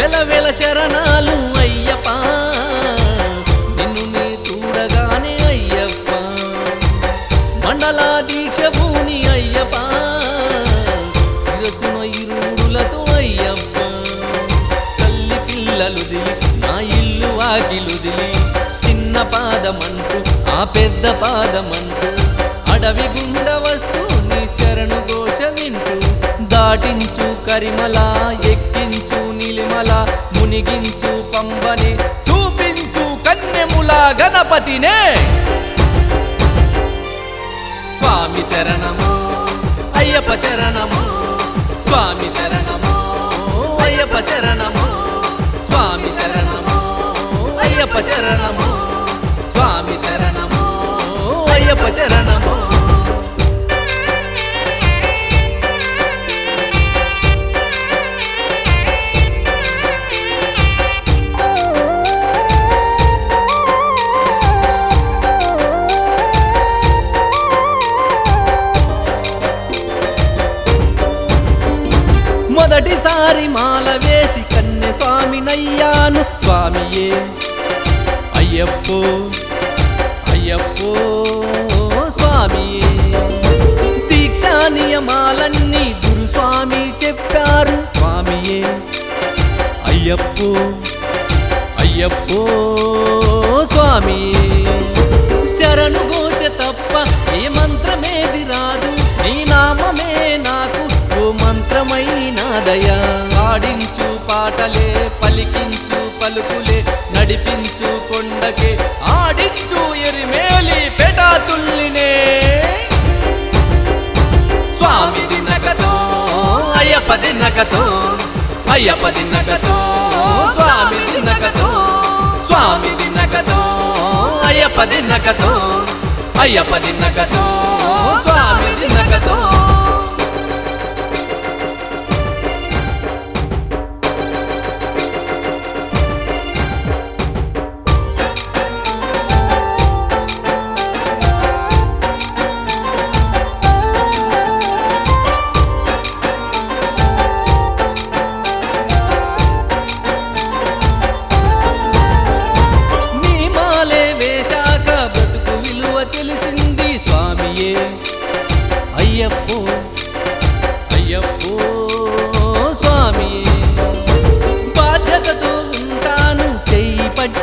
శరణాలు అయ్యప్ప. నిన్ను నీ చూడగానే అయ్యప్ప. మండలా దీక్ష భూని అయ్యప్ప. శిరసున ఇరుడులతో అయ్యప్ప. తల్లి పిల్లలుదిలి నా ఇల్లు వాకిలుదిలి చిన్న పాదమంటూ ఆ పెద్ద పాదమంటూ. అడవి గుండ వస్తూ నీ శరణు ఘోష వింటూ. దాటించు కరిమలా ఎక్కించు నిలిమల మునిగించు పంబని చూపించు కన్యముల గణపతినే. స్వామి శరణము అయ్యప్ప శరణము స్వామి శరణము అయ్యప్ప శరణము స్వామి శరణము అయ్యప్ప శరణము స్వామి శరణము అయ్యప్ప శరణము. మొదటిసారి మాల వేసి కన్నె స్వామినయ్యాను స్వామియే అయ్యప్పో అయ్యప్పో స్వామియే దీక్షా నియమాలన్నీ గురుస్వామి చెప్పారు. స్వామియే అయ్యప్పో అయ్యప్పో స్వామియే శరణు గోచ తప్ప ఓ ఆడించు పాటలే పలికించు పలుకులే నడిపించు కొండకే ఆడించు ఎరిమేలి పెటాతుల్లినే. స్వామిది నగతో అయ్యప్ప నగతో అయ్యప్ప నగతో స్వామిది నగతో స్వామిది నగతో అయ్యప్ప నగతో అయ్యప్ప నగతో స్వామిది నగతో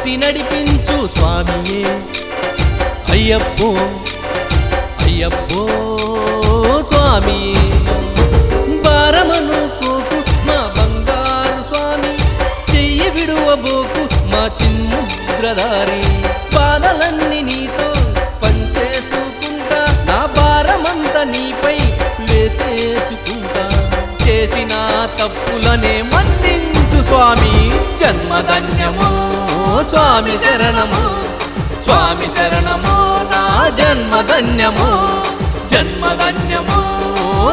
చెయ్యి నడిపించు స్వామియే. అయ్యప్పో అయ్యప్పో స్వామియే. భారమను కోకు మా బంగారు స్వామి. చెయ్యి విడువబోకు మా చిన్ముద్రధారి. పాదలన్నీ నీతో పంచేసుకుంటా నా భారమంతా నీపై వేసేసుకుంటా. చేసిన తప్పులనే స్వామి జన్మధన్యము స్వామి శరణము. స్వామి శరణము నా జన్మధన్యము జన్మధన్యము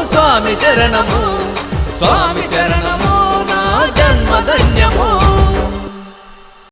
స్వామి శరణము. స్వామి శరణము నా జన్మధన్యము